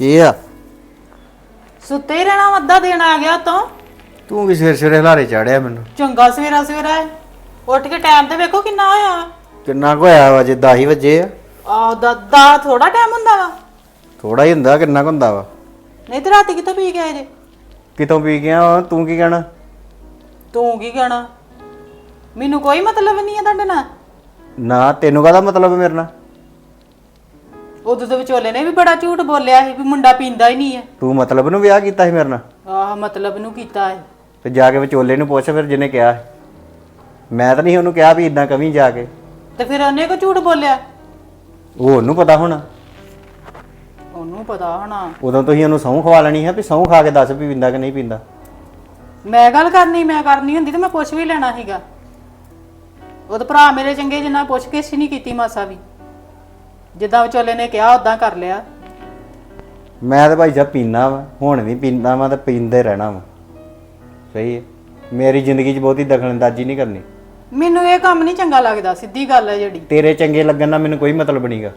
ਇਹ ਆ? ਸੁੱਤੇ ਹੀ ਰਹਿਣਾ ਅੱਧਾ ਦਿਨ ਆ ਗਿਆ ਤੋਂ ਤੂੰ ਵੀ ਸਵੇਰ ਸਵੇਰੇ ਹਲਾਰੇ ਚਾੜਿਆ ਮੈਨੂੰ। ਚੰਗਾ ਸਵੇਰਾ ਸਵੇਰਾ ਹੈ। ਉੱਠ ਕੇ ਟਾਈਮ ਤੇ ਵੇਖੋ ਕਿੰਨਾ ਹੋਇਆ। ਕਿੰਨਾ ਕੁ ਹੋਇਆ ਵਾ ਜੇ 10 ਹੀ ਵਜੇ ਆ। ਆ ਦਾ ਦਾ ਥੋੜਾ ਟਾਈਮ ਹੁੰਦਾ ਵਾ। ਥੋੜਾ ਹੀ ਹੁੰਦਾ ਕਿੰਨਾ ਕੁ ਹੁੰਦਾ ਵਾ। ਨਹੀਂ ਤੇ ਰਾਤੀ ਕਿੱਥੋਂ ਪੀ ਗਏ ਜੇ? ਕਿਤੋਂ ਪੀ ਗਿਆ ਵਾ ਤੂੰ ਕੀ ਕਹਿਣਾ? ਤੂੰ ਕੀ ਕਹਿਣਾ? ਮੈਨੂੰ ਕੋਈ ਮਤਲਬ ਨਹੀਂ ਹੈ ਤੁਹਾਡੇ ਨਾਲ। ਨਾ ਤੈਨੂੰ ਕਾਹਦਾ ਮਤਲਬ ਮੇਰੇ ਨਾਲ? ਉਦੋਂ ਦੇ ਵਿਚੋਲੇ ਨੇ ਵੀ ਬੜਾ ਝੂਠ ਬੋਲਿਆ ਸੀ ਵੀ ਮੁੰਡਾ ਪੀਂਦਾ ਹੀ ਨਹੀਂ ਹੈ। ਤੂੰ ਮਤਲਬ ਨੂੰ ਵਿਆਹ ਕੀਤਾ ਸੀ ਮੇਰੇ ਨਾਲ? ਆਹ ਮਤਲਬ ਨੂੰ ਕੀਤਾ ਹੈ ਤੇ ਜਾ ਕੇ ਵਿਚੋਲੇ ਨੂੰ ਪੁੱਛ ਫਿਰ ਜਿਹਨੇ ਕਿਹਾ ਮੈਂ ਤਾਂ ਨਹੀਂ ਉਹਨੂੰ ਕਿਹਾ ਵੀ ਇਦਾਂ ਕਵੀ ਜਾ ਕੇ। ਤੇ ਫਿਰ ਉਹਨੇ ਕੋ ਝੂਠ ਬੋਲਿਆ? ਉਹ ਉਹਨੂੰ ਪਤਾ ਹੋਣਾ। ਉਹਨੂੰ ਪਤਾ ਹੋਣਾ। ਉਦੋਂ ਤੁਸੀਂ ਉਹਨੂੰ ਸਹੁੰ ਖਵਾ ਲੈਣੀ ਹੈ ਵੀ ਸਹੁੰ ਖਾ ਕੇ ਦੱਸ ਵੀ ਪੀਂਦਾ ਕਿ ਨਹੀਂ ਪੀਂਦਾ। ਮੈਂ ਗੱਲ ਕਰਨੀ ਮੈਂ ਕਰਨੀ ਹੁੰਦੀ ਤੇ ਮੈਂ ਪੁੱਛ ਵੀ ਲੈਣਾ ਸੀਗਾ। ਉਹ ਤਾਂ ਭਰਾ ਮੇਰੇ ਚੰਗੇ ਜਿੰਨਾ ਪੁੱਛ ਕੇ ਸੀ ਨਹੀਂ ਕੀਤੀ ਮਾਸਾ ਵੀ। ਜਿੱਦਾਂ ਵਿਚੋਲੇ ਨੇ ਕਿਹਾ ਉਦਾਂ ਕਰ ਲਿਆ। ਮੈਂ ਤਾਂ ਭਾਈ ਜਦ ਪੀਣਾ ਵਾ ਹੁਣ ਵੀ ਪੀਂਦਾ ਵਾ ਤੇ ਪੀਂਦੇ ਰਹਿਣਾ ਵਾ। ਸਹੀ ਹੈ। ਮੇਰੀ ਜ਼ਿੰਦਗੀ 'ਚ ਬਹੁਤੀ ਦਖਲਅੰਦਾਜ਼ੀ ਨਹੀਂ ਕਰਨੀ। ਮੈਨੂੰ ਇਹ ਕੰਮ ਨਹੀਂ ਚੰਗਾ ਲੱਗਦਾ ਸਿੱਧੀ ਗੱਲ ਹੈ ਜਿਹੜੀ। ਤੇਰੇ ਚੰਗੇ ਲੱਗਣ ਨਾਲ ਮੈਨੂੰ ਕੋਈ ਮਤਲਬ ਨਹੀਂਗਾ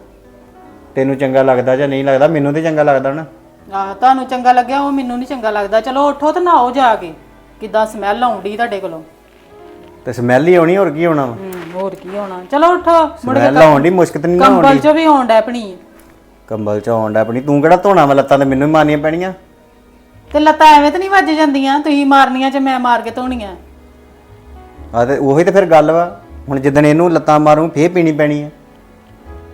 ਤੈਨੂੰ ਚੰਗਾ ਲੱਗਦਾ ਜਾਂ ਨਹੀਂ ਲੱਗਦਾ ਮੈਨੂੰ ਤੇ ਚੰਗਾ ਲੱਗਦਾ ਨਾ। ਆਹ ਤੁਹਾਨੂੰ ਚੰਗਾ ਲੱਗਿਆ ਉਹ ਮੈਨੂੰ ਨਹੀਂ ਚੰਗਾ ਲੱਗਦਾ। ਚਲੋ ਉੱਠੋ ਤੇ ਨਹਾਓ ਜਾ ਕੇ। ਕਿੱਦਾਂ ਸਮੈਲ ਆਉਂਦੀ ਤੁਹਾਡੇ ਕੋਲੋਂ? ਤੇ ਸਮੈਲ ਹੀ ਆਉਣੀ ਹੋਰ ਕੀ ਹੋਣਾ ਵਾ? ਹੋਰ ਕੀ ਹੋਣਾ? ਚਲੋ ਉੱਠੋ ਮੁੜ ਕੇ ਸਮੈਲ ਆਉਣ ਦੀ ਮੁਸ਼ਕ ਤੇ ਨਹੀਂ ਨਾ ਕੰਬਲ ਆਉਂਦੀ ਚੋਂ ਵੀ ਆਉਣ ਡੈ ਪਣੀ। ਕੰਬਲ ਚ ਆਉਣ ਦਾ ਆਪਣੀ ਤੂੰ ਕਿਹੜਾ ਧੋਣਾ ਵਾ ਲੱਤਾਂ ਤੇ? ਮੈਨੂੰ ਹੀ ਮਾਰਨੀਆਂ ਪੈਣੀਆਂ। ਤੇ ਲੱਤਾਂ ਐਵੇਂ ਤਾਂ ਨਹੀਂ ਵੱਜ ਜਾਂਦੀਆਂ? ਤੁਸੀਂ ਮਾਰਨੀਆਂ ਚ ਮੈਂ ਮਾਰ ਕੇ ਧੋਣੀਆਂ। ਆ ਤੇ ਉਹੀ ਤੇ ਫਿਰ ਗੱਲ ਵਾ। ਹੁਣ ਜਿੱਦਣ ਇਹਨੂੰ ਲੱਤਾਂ ਮਾਰੂ ਫੇਰ ਪੀਣੀ ਪੈਣੀ ਹੈ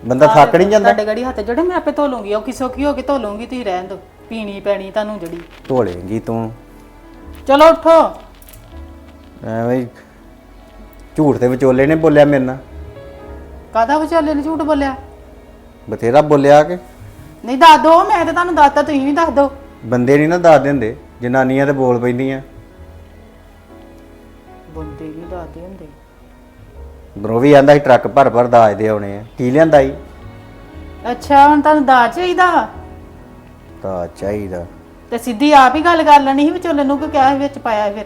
ਬੰਦਾ ਥੱਕ ਨਹੀਂ ਜਾਂਦਾ। ਤੁਹਾਡੇ ਗੜੀ ਹੱਥ ਜੜੇ ਮੈਂ ਆਪੇ ਧੋ ਲੂੰਗੀ। ਉਹ ਕਿਸੋ ਕੀ ਹੋ ਕੇ ਧੋ ਲੂੰਗੀ ਤੁਸੀਂ ਰਹਿਣ ਦੋ ਪੀਣੀ ਪੈਣੀ ਤੁਹਾਨੂੰ ਜੜੀ ਧੋ ਲੇਂਗੀ ਤੂੰ। ਚਲੋ ਉੱਠੋ। ਐਵੇਂ ਹੀ ਝੂਠ ਤੇ ਵਿਚੋਲੇ ਨੇ ਬੋਲਿਆ ਮੇਰੇ ਨਾਲ। ਕਾਦਾ ਵਿਚਾਲੇ ਨੇ ਝੂਠ ਬੋਲਿਆ? ਬਥੇਰਾ ਬੋਲਿਆ ਕਿ? ਨਹੀਂ ਦੱਸ ਦੋ ਮੈਂ ਤੇ ਤੁਹਾਨੂੰ ਦੱਸਤਾ ਤੁਸੀਂ ਵੀ ਦੱਸ ਦੋ। ਬੰਦੇ ਨਹੀਂ ਨਾ ਦੱਸ ਦਿੰਦੇ ਜਨਾਨੀਆਂ ਤੇ ਬੋਲ ਪੈਂਦੀਆਂ। ਬੰਦੇ ਨਹੀਂ ਦੱਸਦੇ ਹੁੰਦੇ ਬਰੋ ਵੀ ਆਂਦਾ ਸੀ ਟਰੱਕ ਭਰ ਭਰ ਦਾਜ ਦੇ ਆਉਣੇ ਆ। ਕੀ ਲਿਆਂਦਾ ਸੀ? ਅੱਛਾ ਹੁਣ ਤੁਹਾਨੂੰ ਦਾਜ ਚਾਹੀਦਾ? ਤਾਂ ਚਾਹੀਦਾ। ਤੇ ਸਿੱਧੀ ਆਪ ਹੀ ਗੱਲ ਕਰ ਲੈਣੀ ਸੀ ਵਿਚੋਲੇ ਨੂੰ ਕਿ ਕਿਹਾ ਵਿੱਚ ਪਾਇਆ ਫਿਰ?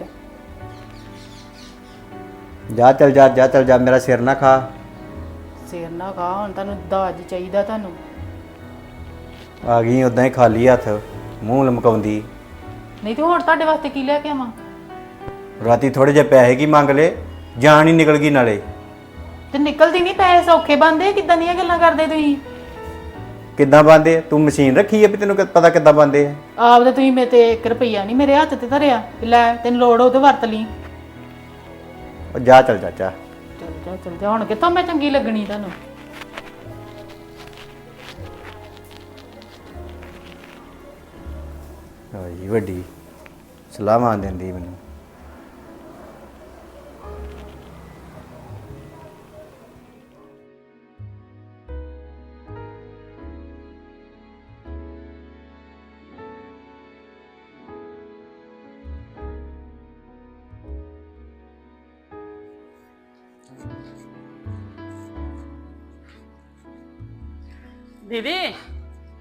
ਜਾ ਚੱਲ ਜਾ ਜਾ ਚੱਲ ਜਾ ਮੇਰਾ ਸਿਰ ਨਾ ਖਾ। ਸਿਰ ਨਾ ਖਾ ਹੁਣ ਤੁਹਾਨੂੰ ਦਾਜ ਚਾਹੀਦਾ ਤੁਹਾਨੂੰ। ਆ ਗਈ ਉਦਾਂ ਹੀ ਖਾਲੀ ਹੱਥ ਮੂੰਹ ਲਮਕਾਉਂਦੀ। ਨਹੀਂ ਤੇ ਹੁਣ ਤੁਹਾਡੇ ਵਾਸਤੇ ਕੀ ਲੈ ਕੇ ਆਵਾਂ? ਰਾਤੀ ਥੋੜੇ ਜਿਹੇ ਪੈਸੇ ਕੀ ਮੰਗ ਲਏ ਜਾਨ ਹੀ ਨਿਕਲ ਗਈ ਨਾਲੇ। ਤੇ ਨਿਕਲਦੀ ਨਹੀਂ ਪੈਸੇ ਸੌਖੇ ਬੰਦੇ ਕਿਦਾਂ ਦੀਆਂ ਗੱਲਾਂ ਕਰਦੇ ਤੁਸੀਂ? ਕਿੱਦਾਂ ਬੰਦੇ ਤੂੰ ਮਸ਼ੀਨ ਰੱਖੀ ਹੈ ਵੀ ਤੈਨੂੰ ਕਿ- ਪਤਾ ਕਿੱਦਾਂ ਬੰਦੇ ਆ? ਆਪ ਤੇ ਤੁਸੀਂ ਮੇਰੇ ਤੇ 1 ਰੁਪਈਆ ਨਹੀਂ ਮੇਰੇ ਹੱਥ ਤੇ ਧਰਿਆ। ਵੀ ਲੈ ਤੈਨੂੰ ਲੋੜ ਹੋ ਤੇ ਵਰਤ ਲਈ। ਉਹ ਜਾ ਚੱਲ ਚਾਚਾ। ਚੱਲ ਜਾ ਚੱਲ ਜਾ। ਹੁਣ ਕਿੱਥੋਂ ਮੈਂ ਚੰਗੀ ਲੱਗਣੀ ਤੁਹਾਨੂੰ? ਹਾਈ ਵੱਡੀ ਸਲਾਮਾਂ ਦਿੰਦੀ ਮੈਨੂੰ। ਦੀਦੀ?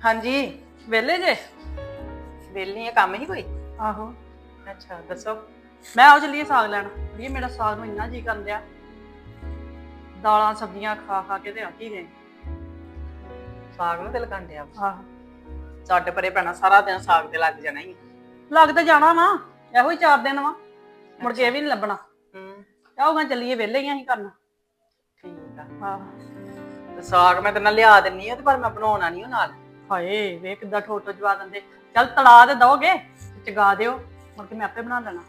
ਹਾਂਜੀ। ਵਿਹਲੇ ਜੇ? ਵੇਲੀ ਆ ਕੰਮ ਹੀ ਕੋਈ? ਆਹੋ। ਅੱਛਾ ਦੱਸੋ। ਮੈਂ ਆਓ ਚੱਲੀਏ ਸਾਗ ਲੈਣ। ਇਹ ਮੇਰਾ ਸਾਗ ਨੂੰ ਇੰਨਾ ਜੀ ਕਰਨ ਦਿਆ। ਦਾਲਾਂ ਸਬਜ਼ੀਆਂ ਖਾ ਖਾ ਕੇ ਤੇ ਆਕੀ ਗਏ। ਸਾਗ ਨੂੰ ਦਿਲ ਕੰਡਿਆ ਆਹੋ। ਸਾਡੇ ਪਰੇ ਪੈਣਾ ਸਾਰਾ ਦਿਨ ਸਾਗ ਤੇ ਲੱਗ ਜਾਣਾ ਹੀ। ਲੱਗ ਤਾਂ ਜਾਣਾ ਵਾ। ਇਹੋ ਹੀ ਚਾਰ ਦਿਨ ਵਾ। ਮੁੜ ਕੇ ਇਹ ਵੀ ਨਹੀਂ ਲੱਭਣਾ। ਹੂੰ। ਆਓ ਗਾ ਚੱਲੀਏ ਵਿਹਲੇ ਹੀ ਅਸੀਂ ਕਰਨਾ। ਠੀਕ ਆ। ਆਹੋ। ਤੇ ਸਾਗ ਮੈਂ ਤੇ ਨਾਲ ਲਿਆ ਦਿੰਨੀ ਆ ਤੇ ਪਰ ਮੈਂ ਬਣਾਉਣਾ ਨਹੀਂ ਉਹ ਨਾਲ। ਹਾਏ ਵੇ ਕਿੱਦਾਂ ਠੋਟੋ ਜਵਾ ਦਿੰਦੇ। ਚੱਲ ਤੜਾ ਦੇ ਦੋਗੇ ਚਗਾ ਦਿਓ ਮੁੜ ਕੇ ਮੈਂ ਆਪੇ ਬਣਾ ਲੈਣਾ।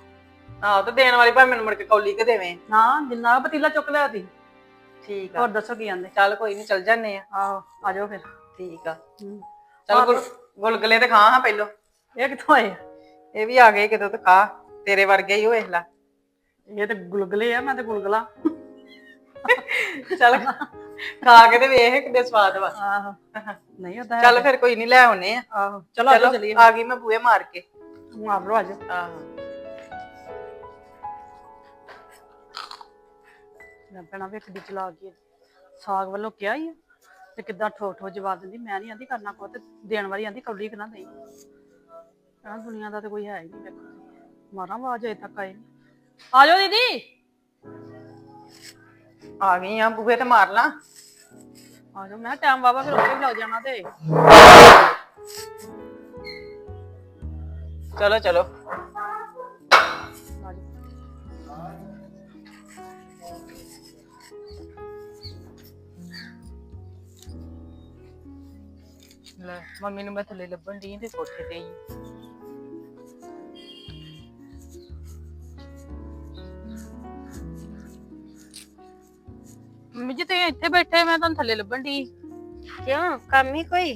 ਆਹੋ ਤੇ ਦੇਣ ਵਾਲੀ ਭਾਵੇਂ ਮੈਨੂੰ ਮੁੜ ਕੇ ਕੌਲੀ ਕੇ ਦੇਵੇਂ। ਨਾ ਜਿੰਨਾ ਪਤੀਲਾ ਚੁੱਕ ਲਿਆ ਤੀ ਠੀਕ ਆ। ਹੋਰ ਦੱਸੋ ਕੀ ਆਂਦੇ? ਚੱਲ ਕੋਈ ਨਹੀਂ ਚੱਲ ਜਾਂਦੇ ਆ। ਆਹੋ ਆ ਜਾਓ ਫਿਰ। ਠੀਕ ਆ। ਚੱਲ ਗੁਲ ਗੁਲਗਲੇ ਤੇ ਖਾ ਹਾਂ ਪਹਿਲੋਂ। ਇਹ ਕਿੱਥੋਂ ਆਏ ਆ? ਇਹ ਵੀ ਆ ਗਏ ਕਿਦੋਂ ਤੇ ਖਾ। ਤੇਰੇ ਵਰਗੇ ਹੀ ਵੇਖ ਲੈ। ਇਹ ਤੇ ਗੁਲਗਲੇ ਆ ਮੈਂ ਤੇ ਗੁਲਗਲਾ। ਚੱਲ। ਖਾ ਕੇ ਤੇ ਵੇਖ ਕਿੰਨੇ ਸਵਾਦ ਵਾ। ਆਹੋ। ਨਹੀਂ ਹੁੰਦਾ ਚੱਲ ਫਿਰ ਕੋਈ ਨਹੀਂ ਲੈ ਆਉਨੇ ਆ। ਆਹੋ। ਚਲੋ ਆ ਜਾਓ ਚਲੀਏ। ਆ ਗਈ ਮੈਂ ਬੂਹੇ ਮਾਰ ਕੇ। ਮਾਰ ਲਓ ਅੱਜ। ਆਹੋ। ਮੈਂ ਭੈਣਾ ਵੇਖ ਦੀ ਚਲਾ ਗਈ ਸਾਗ ਵੱਲੋਂ ਕਿਹਾ ਹੀ ਆ ਤੇ ਕਿੱਦਾਂ ਠੋ ਠੋ ਜਵਾਬ ਦਿੰਦੀ। ਮੈਂ ਨਹੀਂ ਆਂਦੀ ਕਰਨਾ ਕੋ ਤੇ ਦੇਣ ਵਾਲੀ ਆਂਦੀ ਕੌਲੀ ਕਿ ਨਾ ਦੇਈ। ਆ ਦੁਨੀਆ ਦਾ ਤੇ ਕੋਈ ਹੈ ਹੀ ਨਹੀਂ ਵੇਖੋ ਮਾਰਾਂ ਆਵਾਜ਼ ਅਜੇ ਤੱਕ ਆਈ ਨਹੀਂ ਆ ਜਾਓ ਦੀਦੀ। ਆ ਗਈ ਆ ਬੂਹੇ ਤੇ ਮਾਰ ਲਾਂ ਆ ਜਾ ਮੈਂ ਟਾਈਮ ਵਾਵਾ ਫਿਰ ਉੱਥੇ ਵੀ ਲੱਗ ਜਾਣਾ ਤੇ ਚਲੋ ਚਲੋ ਆ ਜਾ ਲੈ ਮੰਮੀ ਨੂੰ ਮੈਂ ਥੱਲੇ ਲੱਭਣ ਦੀ ਤੇ ਕੋਠੇ ਤੇ ਹੀ ਮੰਮੀ ਜੀ ਤੁਸੀਂ ਇੱਥੇ ਬੈਠੇ ਮੈਂ ਤੁਹਾਨੂੰ ਥੱਲੇ ਲੱਭਣ ਦੀ ਕਿਉਂ? ਕੰਮ ਹੀ ਕੋਈ?